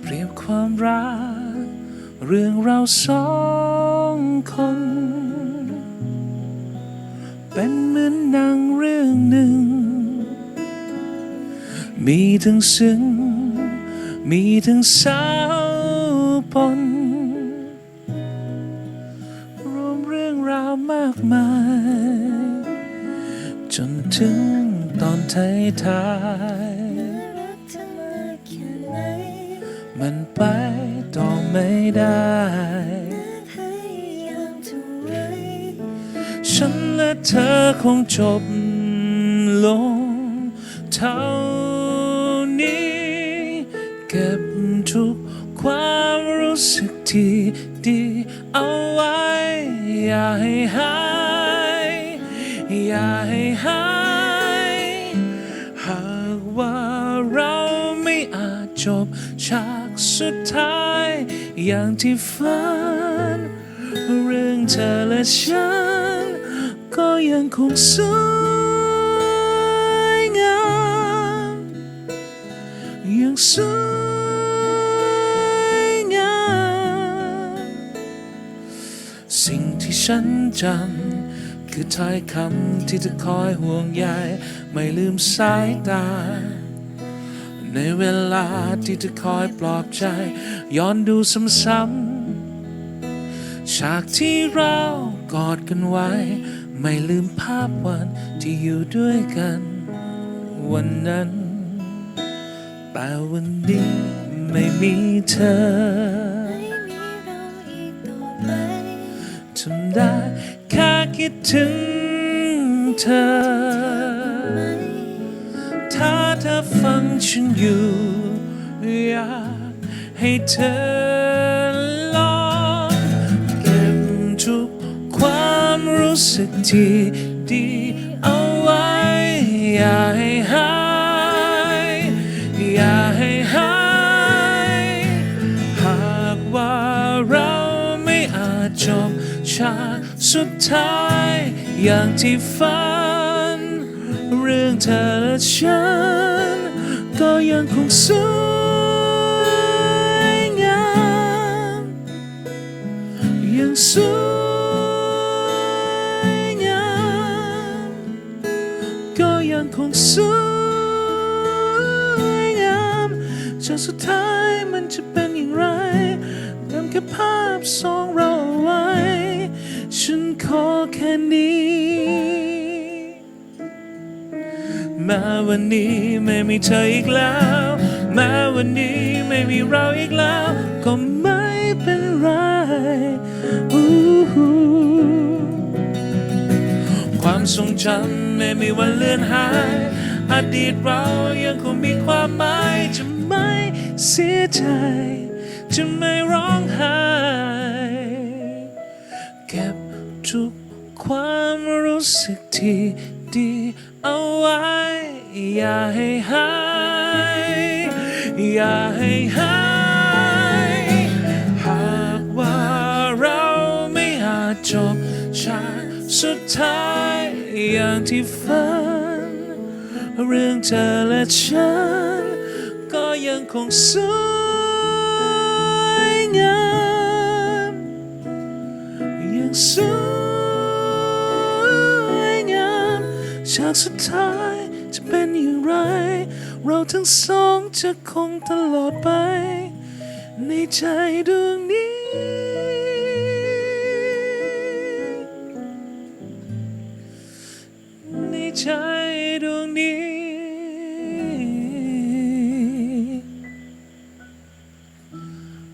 เปรียบความรัก เรื่องเราสองคน เป็นเหมือนหนังเรื่องหนึ่ง มีทั้งซึ้ง มีทั้งสาวปนรวมเรื่องราวมากมาย จนถึงตอนท้าย มันไปต่อไม่ได้ ฉันและเธอคงจบลงเท่านี้ เก็บทุกความรู้สึกที่ดีเอาไว้ อย่าให้หาย อย่าให้หาย อาจจบฉากสุดท้าย อย่างที่ฝัน เรื่องเธอและฉัน ก็ยังคงสวยงามยังสวยงามสิ่งที่ฉันจำคือถ้อยคำที่เธอคอยห่วงใยไม่ลืมสายตา ในเวลาที่เธอคอยปลอบใจ ย้อนดูซ้ำๆฉากที่เรากอดกันไว้ ไม่ลืมภาพวันที่อยู่ด้วยกัน วันนั้น แต่วันนี้ไม่มีเธอทำได้แค่คิดถึงเธอ ฟังฉันอยู่อยากให้เธอลองเก็บทุกความรู้สึกที่ดีเอาไว้อย่าให้หายอย่าให้หายหากว่าเราไม่อาจจบฉากสุดท้ายอย่างที่ฝัน เรื่องเธอและฉัน ก็ยังคงสวยงามยังสวยงามก็ยังคงสวยงามจากสุดท้ายมันจะเป็นอย่างไรนำแค่ภาพสองเราเอาไว้ ฉันขอแค่นี้ แม้วันนี้ไม่มีเธออีกแล้ว แม้วันนี้ไม่มีเราอีกแล้ว ก็ไม่เป็นไรความทรงจำไม่มีวันเลือนหาย อดีตเรายังคงมีความหมายจะไม่เสียใจจะไม่ร้องไห้เก็บทุกความรู้สึกที่ ดีเอาไว้ อย่าให้หาย อย่าให้หาย หากว่าเราไม่อาจจบฉากสุดท้ายอย่างที่ฝัน เรื่องเธอและฉัน ก็ยังคงสวยงามยังสวย ฉากสุดท้ายจะเป็นอย่างไร เราทั้งสองจะคงตลอดไป ในใจดวงนี้ ในใจดวงนี้